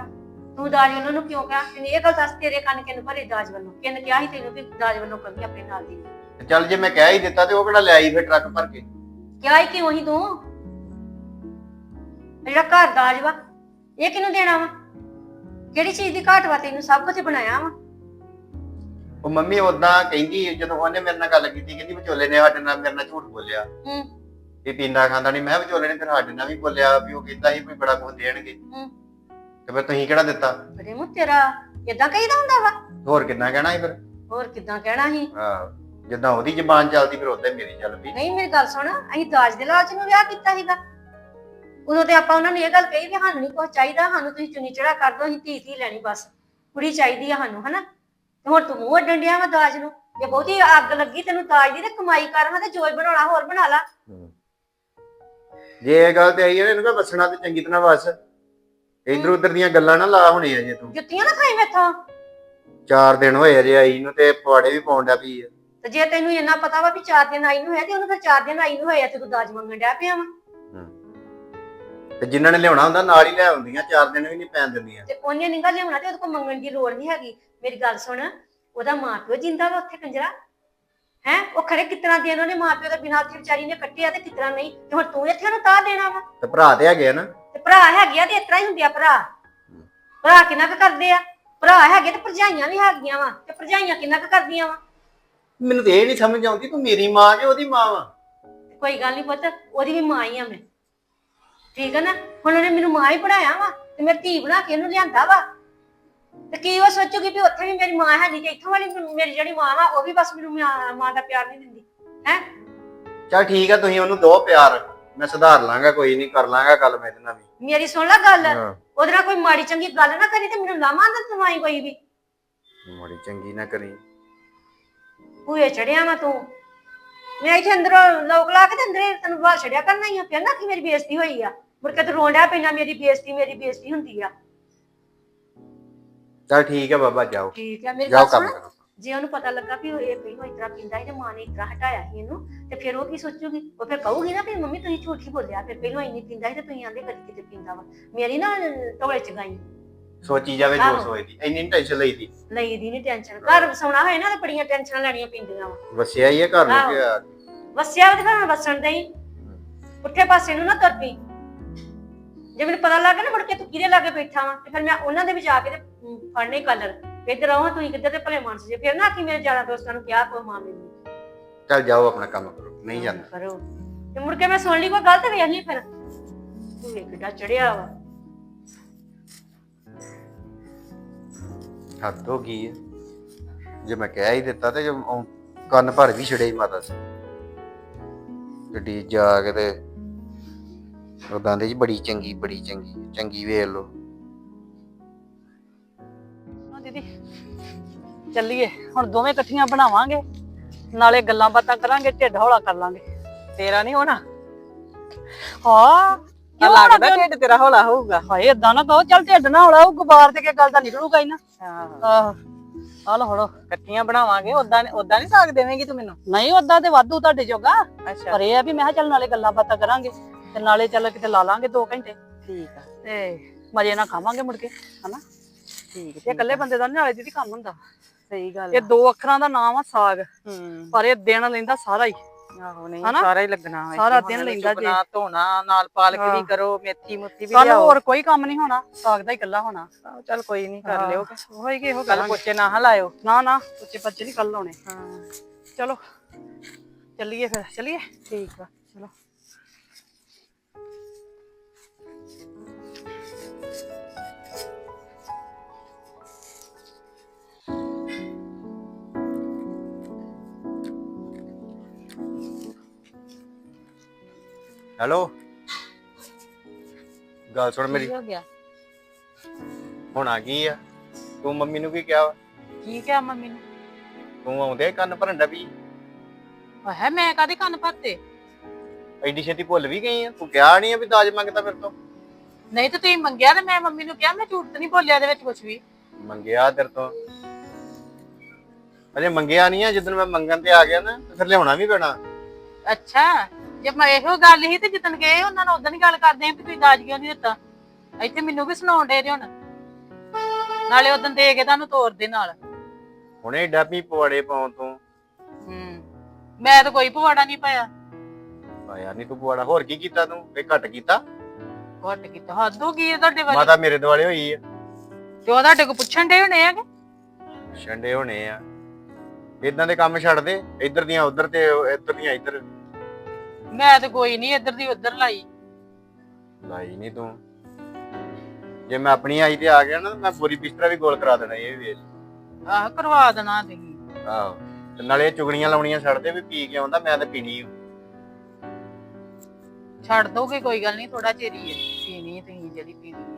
ਤੂੰ ਦਾਜ ਵੱਲੋਂ ਨੂੰ ਕਿਉਂ ਕਿਹਾ? ਤੈਨੂੰ ਇਹ ਗੱਲ ਦੱਸ ਤੇਰੇ ਕੰਨ ਕਿੰਨ ਭਰੇ ਦਾਜ ਵੱਲੋਂ? ਕਿੰਨ ਕਿਹਾ ਸੀ ਤੈਨੂੰ ਵੀ ਦਾਜ ਵੱਲੋਂ ਕਵੀ ਆਪਣੇ ਨਾਲ ਦੀ? ਤੇ ਚੱਲ ਜੇ ਮੈਂ ਕਹਿ ਹੀ ਦਿੱਤਾ ਤੇ ਉਹ ਕਿਹੜਾ ਲੈ ਆਈ ਫਿਰ ਟਰੱਕ ਭਰ ਕੇ? ਕਿਹਾ ਹੀ ਕਿਉਂ ਹੀ ਤੂੰ? ਜਿਹੜਾ ਘਰ ਦਾਜ ਵਾ ਇਹ ਕਿਹਨੂੰ ਦੇਣਾ ਵਾ? ਕਿਹੜੀ ਚੀਜ਼ ਦੀ ਘਾਟ ਵਾ ਤੈਨੂੰ? ਸਭ ਕੁਝ ਬਣਾਇਆ ਵਾ। ਉਹ ਮੰਮੀ ਉਦਾਂ ਕਹਿੰਦੀ ਜਦੋਂ ਉਹਨੇ ਮੇਰੇ ਨਾਲ ਗੱਲ ਕੀਤੀ ਕਹਿੰਦੀ ਵਿਚੋਲੇ ਨੇ ਸਾਡੇ ਨਾਲ ਮੇਰੇ ਨਾਲ ਝੂਠ ਬੋਲਿਆ। ਹੂੰ। ਵੀ ਪੀਂਦਾ ਖਾਂਦਾ ਨਹੀਂ ਮੈਂ ਕਿਹਾ ਵਿਚੋਲੇ ਨੇ ਫਿਰ ਸਾਡੇ ਨਾਲ ਵੀ ਬੋਲਿਆ ਵੀ ਉਹ ਕਹਿੰਦਾ ਸੀ ਵੀ ਬੜਾ ਕੁਝ ਦੇਣਗੇ। ਹੂੰ। ਤੇ ਫਿਰ ਤੁਸੀਂ ਕਿਹੜਾ ਦਿੱਤਾ? ਬੜੇ ਮੂੰ ਤੇਰਾ ਇਦਾਂ ਕਹੀਦਾ ਹੁੰਦਾ ਵਾ? ਹੋਰ ਕਿੰਨਾ ਕਹਿਣਾ ਸੀ ਫਿਰ? ਹੋਰ ਕਿਦਾਂ ਕਹਿਣਾ ਸੀ? ਆਹ ਜਿੱਦਾਂ ਉਹਦੀ ਜ਼ਬਾਨ ਚੱਲਦੀ ਫਿਰ ਉਦਾਂ ਹੀ ਮੇਰੀ ਚੱਲ ਪਈ। ਨਹੀਂ ਮੇਰੀ ਗੱਲ ਸੁਣ। ਅਸੀਂ ਦਾਜ ਦੇ ਲਾਲਚ ਨੂੰ ਵਿਆਹ ਕੀਤਾ ਸੀਗਾ। ਉਦੋਂ ਤੇ ਆਪਾਂ ਉਹਨਾਂ ਨੂੰ ਇਹ ਗੱਲ ਕਹੀ ਵੀ ਸਾਨੂੰ ਨਹੀਂ ਕੁਝ ਚਾਹੀਦਾ ਸਾਨੂੰ ਤੁਸੀਂ ਚੁੰਨੀ ਚੜਾ ਕਰ ਦਿਓ ਅਸੀਂ ਧੀ ਧੀ ਲੈਣੀ ਬਸ। ਕੁੜੀ ਚਾਹੀਦੀ ਆ ਸਾਨੂੰ ਹਨਾ? ਤੇ ਹੁਣ ਤੂੰ ਮੂੰਹ ਅੱਡਣ ਡਿਆ ਵਾ ਦਾਜ ਨੂੰ। ਜੇ ਬਹੁਤੀ ਅੱਗ ਲੱਗੀ ਤੈਨੂੰ ਦਾਜ ਦੀ ਤੇ ਕਮਾਈ ਕਰ ਹਾਂ ਤੇ ਜੋਜ ਬਣਾਉਣਾ ਹੋਰ ਬਣਾ ਲਾ। ਜੇ ਇਹ ਗੱਲ ਤੇ ਆਈ ਹੈ ਨਾ, ਇਹਨੂੰ ਕਹ ਵਸਣਾ ਤੇ ਚੰਗੀ ਤਰ੍ਹਾਂ ਵਸ। ਇਧਰ ਉਧਰ ਦੀਆਂ ਗੱਲਾਂ ਨਾ ਲਾ ਹੋਣੀਆਂ ਜੇ ਤੂੰ। ਜੁੱਤੀਆਂ ਨਾ ਖਾਈ ਮੈਥੋਂ? ਚਾਰ ਦਿਨ ਹੋਏ ਅਜੇ ਆਈ ਨੂੰ ਤੇ ਪਵਾੜੇ ਵੀ ਪਾਉਣ ਡਿਆ ਪਈ ਆ। ਤੇ ਜੇ ਤੈਨੂੰ ਇੰਨਾ ਪਤਾ ਵਾ ਵੀ ਚਾਰ ਦਿਨ ਆਈ ਨੂੰ ਹੋਇਆ ਤੇ ਉਹਨੂੰ ਫਿਰ ਚਾਰ ਦਿਨ ਆਈ ਨੂੰ ਹੋਇਆ ਤੇ ਤੂੰ ਦਾਜ ਮੰਗਣ ਡਿਆ ਪਿਆ ਵਾ। ਤੇ ਜਿਨ੍ਹਾਂ ਨੇ ਲਿਆਉਣਾ ਹੁੰਦਾ ਨਾਲ ਹੀ ਲੈ ਆਉਂਦੀਆਂ ਚਾਰ ਦਿਨ ਵੀ ਨਹੀਂ ਪੈਣ ਦਿੰਦੀਆਂ। ਤੇ ਉਹਨੇ ਨਿੰਗਾ ਲਿਆਉਣਾ ਤੇ ਉਹਦੇ ਕੋਲ ਮੰਗਣ ਦੀ ਲੋੜ ਨਹੀਂ ਹੈਗੀ। ਮੇਰੀ ਗੱਲ ਸੁਣ ਉਹਦਾ ਮਾਂ ਪਿਓ ਜਿੰਦਾ ਵਾ ਉੱਥੇ ਕੰਜਰਾ? ਹੈ? ਉਹ ਖਰੇ ਕਿਤਨਾ ਦਿਨ ਉਹਨੇ ਮਾਂ ਪਿਓ ਦੇ ਬਿਨਾਂ ਉੱਥੇ ਵਿਚਾਰੀ ਨੇ ਕੱਟਿਆ ਤੇ ਕਿਤਨਾ ਨਹੀਂ? ਤੇ ਹੁਣ ਤੂੰ ਇੱਥੇ ਉਹਨੂੰ ਤਾਂ ਦੇਣਾ ਵਾ? ਤੇ ਭਰਾ ਤੇ ਹੈਗੇ ਆ ਨਾ? ਤੇ ਭਰਾ ਹੈਗੇ ਆ ਤੇ ਇਤਰਾ ਹੀ ਹੁੰਦੇ ਆ ਭਰਾ। ਭਰਾ ਕਿੰਨਾ ਕੁ ਕਰਦੇ ਆ? ਭਰਾ ਹੈਗੇ ਤੇ ਭਰਜਾਈਆਂ ਵੀ ਹੈਗੀਆਂ ਵਾ ਤੇ ਭਰਜਾਈਆਂ ਕਿੰਨਾ ਕੁ ਕਰਦੀਆਂ ਵਾ? ਮੈਨੂੰ ਤੇ ਇਹ ਨਹੀਂ ਸਮਝ ਆਉਂਦੀ ਤੂੰ ਮੇਰੀ ਮਾਂ ਕਿ ਉਹਦੀ ਮਾਂ ਵਾ? ਕੋਈ ਗੱਲ ਨਹੀਂ ਪੁੱਤ ਉਹਦੀ ਵੀ ਮਾਂ ਹੀ ਆ ਮੈਂ। ਠੀਕ ਹੈ ਨਾ? ਹੁਣ ਉਹਨੇ ਮੈਨੂੰ ਮਾਂ ਹੀ ਪੜਾਇਆ ਵਾ ਤੇ ਮੇਰੀ ਧੀ ਬਣਾ ਕੇ ਇਹਨੂੰ ਲਿਆਂਦਾ ਵਾ। ਤੇ ਕੀ ਉਹ ਸੋਚੂਗੀ ਵੀ ਉੱਥੇ ਵੀ ਮੇਰੀ ਮਾਂ ਹੈ ਨਹੀਂ ਤੇ ਇੱਥੋਂ ਵਾਲੀ ਮੇਰੀ ਜਿਹੜੀ ਮਾਂ ਵਾ ਉਹ ਵੀ ਬਸ ਮੈਨੂੰ ਮਾਂ ਮਾਂ ਦਾ ਪਿਆਰ ਨਹੀਂ ਦਿੰਦੀ ਹੈ? ਚਲ ਠੀਕ ਆ ਤੁਸੀਂ ਉਹਨੂੰ ਦੋ ਪਿਆਰ ਮੈਂ ਸੁਧਾਰ ਲਾਂਗਾ ਕੋਈ ਨਹੀਂ ਕਰ ਲਾਂਗਾ ਗੱਲ ਮੈਂ ਇਹਦੇ ਨਾਲ ਵੀ। ਮੇਰੀ ਸੁਣ ਲੈ ਗੱਲ ਹਾਂ। ਉਹਦੇ ਨਾਲ ਕੋਈ ਮਾੜੀ ਚੰਗੀ ਗੱਲ ਨਾ ਕਰੀ ਤੇ ਮੈਨੂੰ ਲਾਵਾਂ ਨਾ ਤਮਾਈ ਕੋਈ ਵੀ। ਮਾੜੀ ਚੰਗੀ ਨਾ ਕਰੀ। ਭੂਏ ਚੜਿਆ ਵਾ ਤੂੰ। ਮੈਂ ਇੱਥੇ ਅੰਦਰ ਲੋਕ ਲਾ ਕੇ ਤੇ ਅੰਦਰੇ ਤੈਨੂੰ ਬਾਹਰ ਛੜਿਆ ਕਰਨਾ ਹੀ ਆ ਨਾ ਕਿ ਮੇਰੀ ਬੇਇੱਜ਼ਤੀ ਹੋਈ ਆ? ਮੁੜ ਕੇ ਤੂੰ ਰੋਂਡਿਆ ਪੈਣਾ ਮੇਰੀ ਬੇਇੱਜ਼ਤੀ ਮੇਰੀ ਬੇਇੱਜ਼ਤੀ ਹੁੰਦੀ ਆ। ਚਲ ਠੀਕ ਆ ਬਾਬਾ ਜਾਓ। ਠੀਕ ਆ ਮੇਰੀ ਜਾਓ ਕੰਮ ਕਰੋ। ਜੇ ਉਹਨੂੰ ਪਤਾ ਲੱਗਾ ਵੀ ਉਹ ਇਹ ਪਹਿਲਾਂ ਇਤਰਾ ਪੀਂਦਾ ਸੀ ਤੇ ਮਾਂ ਨੇ ਇਤਰਾ ਹਟਾਇਆ ਸੀ ਇਹਨੂੰ ਤੇ ਫਿਰ ਉਹ ਕੀ ਸੋਚੂਗੀ? ਉਹ ਫਿਰ ਕਹੂਗੀ ਨਾ ਵੀ ਮੰਮੀ ਤੁਸੀਂ ਝੂਠ ਹੀ ਬੋਲਿਆ ਫਿਰ ਪਹਿਲਾਂ ਇੰਨੀ ਪੀਂਦਾ ਸੀ ਤੇ ਤੁਸੀਂ ਆਂਦੇ ਕਦੀ ਕਿਤੇ ਪੀਂਦਾ ਵਾ। ਮੇਰੀ ਨਾ ਟੋਲੇ ਚ ਗਈ। ਸੋਚੀ ਜਾਵੇ ਜੋ ਆਹੋ। ਸੋਚਦੀ ਇੰਨੀ ਟੈਨਸ਼ਨ ਲਈ ਦੀ ਲਈ ਦੀ ਨਹੀਂ ਟੈਨਸ਼ਨ ਘਰ ਵਸਾਉਣਾ ਹੋਏ ਨਾ ਤੇ ਬੜੀਆਂ ਟੈਨਸ਼ਨਾਂ ਲੈਣੀਆਂ ਪੈਂਦੀਆਂ ਵਾ। ਵਸਿਆ ਹੀ ਹੈ ਘਰ ਨੂੰ। ਕਿ ਆ ਵਸਿਆ ਉਹਦੇ ਘਰ ਵਸਣ ਦੇ ਹੀ। ਪੁੱਠੇ ਪਾਸੇ ਨੂੰ ਨਾ ਤੁਰ ਪਈ। ਜੇ ਮੈਨੂੰ ਪਤਾ ਲੱਗ ਗਿਆ ਨਾ ਮੁੜ ਕੇ ਤੂੰ ਕਿਹਦੇ ਲਾਗੇ ਬੈਠਾ ਵਾ ਤੇ ਫਿਰ ਮੈਂ ਉਹਨਾਂ ਦੇ ਵਿੱਚ ਆ ਕੇ ਤੇ ਫੜਨੇ ਕਲਰ। ਇੱਧਰ ਆਵਾਂ ਤੂੰ ਕਿੱਧਰ ਤੇ ਭਲੇ ਮਾਨਸ ਜੇ? ਫਿਰ ਨਾ ਕਿ ਮੇਰੇ ਯਾਰਾਂ ਦੋਸਤਾਂ ਨੂੰ ਕਿਹਾ ਕੋਈ ਮਾਂ ਮੈਨੂੰ। ਚਲ ਜਾਓ ਆਪਣਾ ਕੰਮ ਕਰੋ ਨਹੀਂ ਜਾਂਦਾ। ਕਰੋ। ਤੇ ਮੁੜ ਕੇ ਮੈਂ ਸੁਣ ਲਈ ਕੋਈ ਗਲਤ ਵੇਖ ਲਈ ਫਿਰ। ਤੂੰ ਕਿੱਡਾ ਚੜਿਆ ਵਾ। ਹੱਦ ਹੋ ਗਈ ਹੈ ਜੇ ਮੈਂ ਕਹਿ ਹੀ ਦਿੱਤਾ ਤੇ ਜੇ ਉਹ ਕੰਨ ਭਰ ਵੀ ਛੜੇ ਮਾਤਾ ਸੀ ਗੱਡੀ ਜਾ ਕੇ ਤੇ ਉਦਾਂ ਦੇ ਜੀ ਬੜੀ ਚੰਗੀ ਬੜੀ ਚੰਗੀ ਚੰਗੀ ਵੇਖ ਲੋ ਦੀਦੀ ਚੱਲੀਏ ਹੁਣ ਦੋਵੇਂ ਇਕੱਠੀਆਂ ਬਣਾਵਾਂਗੇ ਨਾਲੇ ਗੱਲਾਂ ਬਾਤਾਂ ਕਰਾਂਗੇ ਢਿੱਡ ਹੌਲਾ ਕਰ ਲਾਂਗੇ। ਤੇਰਾ ਨਹੀਂ ਹੋਣਾ? ਹਾਂ ਆ ਲੱਗਦਾ ਢਿੱਡ ਤੇਰਾ ਹੌਲਾ ਹੋਊਗਾ। ਹਾਏ ਏਦਾਂ ਨਾ ਕਹੋ ਚੱਲ ਢਿੱਡ ਨਾ ਹੌਲਾ ਉਹ ਗੁਬਾਰ ਤੇ ਕੀ ਗੱਲ ਦਾ ਨਿਕਲੂਗਾ ਹੀ ਨਾ। ਆਹ ਆ ਲੋ ਹੜੋ ਇਕੱਠੀਆਂ ਬਣਾਵਾਂਗੇ ਉਦਾਂ ਉਦਾਂ ਨਹੀਂ ਸਾਗ ਦੇਵੇਂਗੀ ਤੂੰ ਮੈਨੂੰ? ਨਹੀਂ ਉਦਾਂ ਤੇ ਵਾਧੂ ਤੁਹਾਡੇ ਜੋਗਾ। ਅੱਛਾ। ਪਰ ਇਹ ਆ ਵੀ ਮੈਂ ਕਿਹਾ ਚੱਲ ਨਾਲੇ ਗੱਲਾਂ ਬਾਤਾਂ ਕਰਾਂਗੇ ਤੇ ਨਾਲੇ ਚੱਲ ਕਿਤੇ ਲਾ ਲਾਂਗੇ 2 ਘੰਟੇ। ਠੀਕ ਆ। ਤੇ ਮਜੇ ਨਾਲ ਖਾਵਾਂਗੇ ਮੁੜ ਕੇ ਹਨਾ? ਠੀਕ ਤੇ ਇਕੱਲੇ ਬੰਦੇ ਦਾ ਨੀ ਨਾਲੇ ਦੀਦੀ ਕੰਮ ਹੁੰਦਾ। ਸਹੀ ਗੱਲ ਇਹ ਦੋ ਅੱਖਰਾਂ ਦਾ ਨਾਮ ਆ ਸਾਗ। ਹੂੰ। ਪਰ ਇਹ ਦਿਨ ਲੈਂਦਾ ਸਾਰਾ ਹੀ। ਆਹੋ ਨਹੀਂ ਹਨਾ? ਸਾਰਾ ਹੀ ਲੱਗਣਾ ਵਾ ਸਾਰਾ ਇੱਥੇ ਦਿਨ ਹੁਣ ਲੈਂਦਾ ਜੇ। ਚੁਗਣਾ, ਧੋਣਾ ਨਾਲ ਪਾਲਕ ਹਾਂ। ਵੀ ਕਰੋ ਮੇਥੀ ਮੁੱਥੀ ਵੀ ਕੱਲ ਲਿਆਓ। ਹੋਰ ਕੋਈ ਕੰਮ ਨਹੀਂ ਹੋਣਾ ਸਾਗ ਦਾ ਹੀ ਇਕੱਲਾ ਹੋਣਾ। ਆਹੋ, ਚੱਲ ਕੋਈ ਨਹੀਂ ਕਰ ਲਿਓ। ਹੋਏਗੀ ਇਹੋ ਕੱਲ ਕਰਾਂਗੇ। ਪੋਚੇ ਨਾ ਹਲਾਇਓ। ਨਾ ਨਾ ਉੱਚੇ ਪੱਚੇ ਨਹੀਂ ਕੱਲ ਲਾਉਣੇ। ਹਾਂ। ਚਲੋ ਚੱਲੀਏ ਫਿਰ ਚੱਲੀਏ? ਠੀਕ ਆ। ਚਲੋ। ਹੈਲੋ। ਗੱਲ ਸੁਣ ਮੇਰੀ। ਹੋ ਗਿਆ? ਹੁਣ ਆ ਗਈ ਆ। ਤੂੰ ਮੰਮੀ ਨੂੰ ਕੀ ਕਿਹਾ ਵਾ? ਕੀ ਕਿਹਾ ਮੰਮੀ ਨੂੰ? ਤੂੰ ਆਉਂਦੇ ਕੰਨ ਭਰਨ ਡੱਬੀ ਹੈ ਮੈਂ ਕਾਦੇ ਕੰਨ ਭਰਤੇ? ਐਡੀ ਛੇਤੀ ਭੁੱਲ ਵੀ ਗਈ ਆ। ਤੂੰ ਕਿਹਾ ਨਹੀਂ ਆ ਵੀ ਦਾਜ ਮੰਗਦਾ ਫਿਰ ਤੋਂ। ਨਹੀਂ ਤੇ ਤੁਸੀਂ ਮੰਗਿਆ ਤੇ ਮੈਂ ਮੰਮੀ ਨੂੰ ਕਿਹਾ ਮੈਂ ਝੂਠ ਤੇ ਨਹੀਂ ਬੋਲਿਆ ਇਹਦੇ ਵਿੱਚ ਕੁਝ ਵੀ। ਮੰਗਿਆ ਤੇਰੇ ਤੋਂ। ਅਜੇ ਮੰਗਿਆ ਨਹੀਂ ਆ ਜਦੋਂ ਮੈਂ ਮੰਗਣ ਤੇ ਆ ਗਿਆ ਨਾ ਤੇ ਫਿਰ ਲਿਆਉਣਾ ਵੀ ਪੈਣਾ। ਅੱਛਾ। ਜੇ ਮੈਂ ਇਹੋ ਗੱਲ ਹੀ ਤੇ ਜਿੱਦਣ ਗਏ ਉਹਨਾਂ ਨਾਲ ਉਦੋਂ ਹੀ ਗੱਲ ਕਰਦੇ ਆਂ ਵੀ ਤੁਸੀਂ ਦਾਜ ਕਿਉਂ ਨਹੀਂ ਦਿੱਤਾ? ਇੱਥੇ ਮੈਨੂੰ ਵੀ ਸੁਣਾਉਣ ਦੇ ਹੁਣ। ਨਾਲੇ ਉਦੋਂ ਦੇ ਕੇ ਤੁਹਾਨੂੰ ਤੋਰ ਦੇ ਨਾਲ। ਹੁਣੇ ਡੱਬੀ ਪਵਾੜੇ ਪਾਉਣ ਤੋਂ। ਹੂੰ ਮੈਂ ਤਾਂ ਕੋਈ ਪਵਾੜਾ ਨਹੀਂ ਪਾਇਆ। ਆਇਆ ਨਹੀਂ ਤੂੰ ਪਵਾੜਾ ਹੋਰ ਕੀ ਕੀਤਾ ਤੂੰ? ਇਹ ਘੱਟ ਕੀਤਾ? ਘੱਟ ਕੀਤਾ ਹੱਦ ਗਈ ਹੈ ਤੁਹਾਡੇ ਵਾਲੀ ਮਾਤਾ ਮੇਰੇ ਦੁਆਲੇ ਹੋਈ ਆ ਤੇ ਉਹ ਤੁਹਾਡੇ ਕੋ ਪੁੱਛਣ ਦੇ ਹੋਣੇ ਆ ਕਿ? ਛੰਡੇ ਹੋਣੇ ਆ। ਇਦਾਂ ਦੇ ਕੰਮ ਛੱਡ ਦੇ ਇੱਧਰ ਦੀਆਂ ਉੱਧਰ ਤੇ ਇੱਧਰ ਦੀਆਂ ਇੱਧਰ। ਮੈਂ ਤਾਂ ਕੋਈ ਨਹੀਂ ਇੱਧਰ ਦੀ ਉੱਧਰ ਲਾਈ। ਲਾਈ ਨਹੀਂ ਤੂੰ। ਜੇ ਮੈਂ ਆਪਣੀ ਆਈ ਤੇ ਆ ਗਿਆ ਨਾ ਮੈਂ ਪੂਰੀ ਬਿਸਤਰਾ ਵੀ ਗੋਲ ਕਰਾ ਦੇਣਾ ਇਹ ਵੇਖ। ਆਹ ਕਰਵਾ ਦੇਣਾ ਤੁਸੀਂ। ਆਹੋ। ਤੇ ਨਾਲੇ ਚੁਗਲੀਆਂ ਲਾਉਣੀਆਂ ਛੱਡ ਦੇ ਵੀ ਪੀ ਕੇ ਆਉਂਦਾ ਮੈਂ ਤਾਂ ਪੀਣੀ ਓ। ਛੱਡ ਦੋਗੇ ਕੋਈ ਗੱਲ ਨਹੀਂ ਥੋੜਾ ਚਿਰ ਹੀ ਹੈ। ਪੀਣੀ ਤੁਸੀਂ ਜਿਹੜੀ ਪੀਣੀ ਹੈ।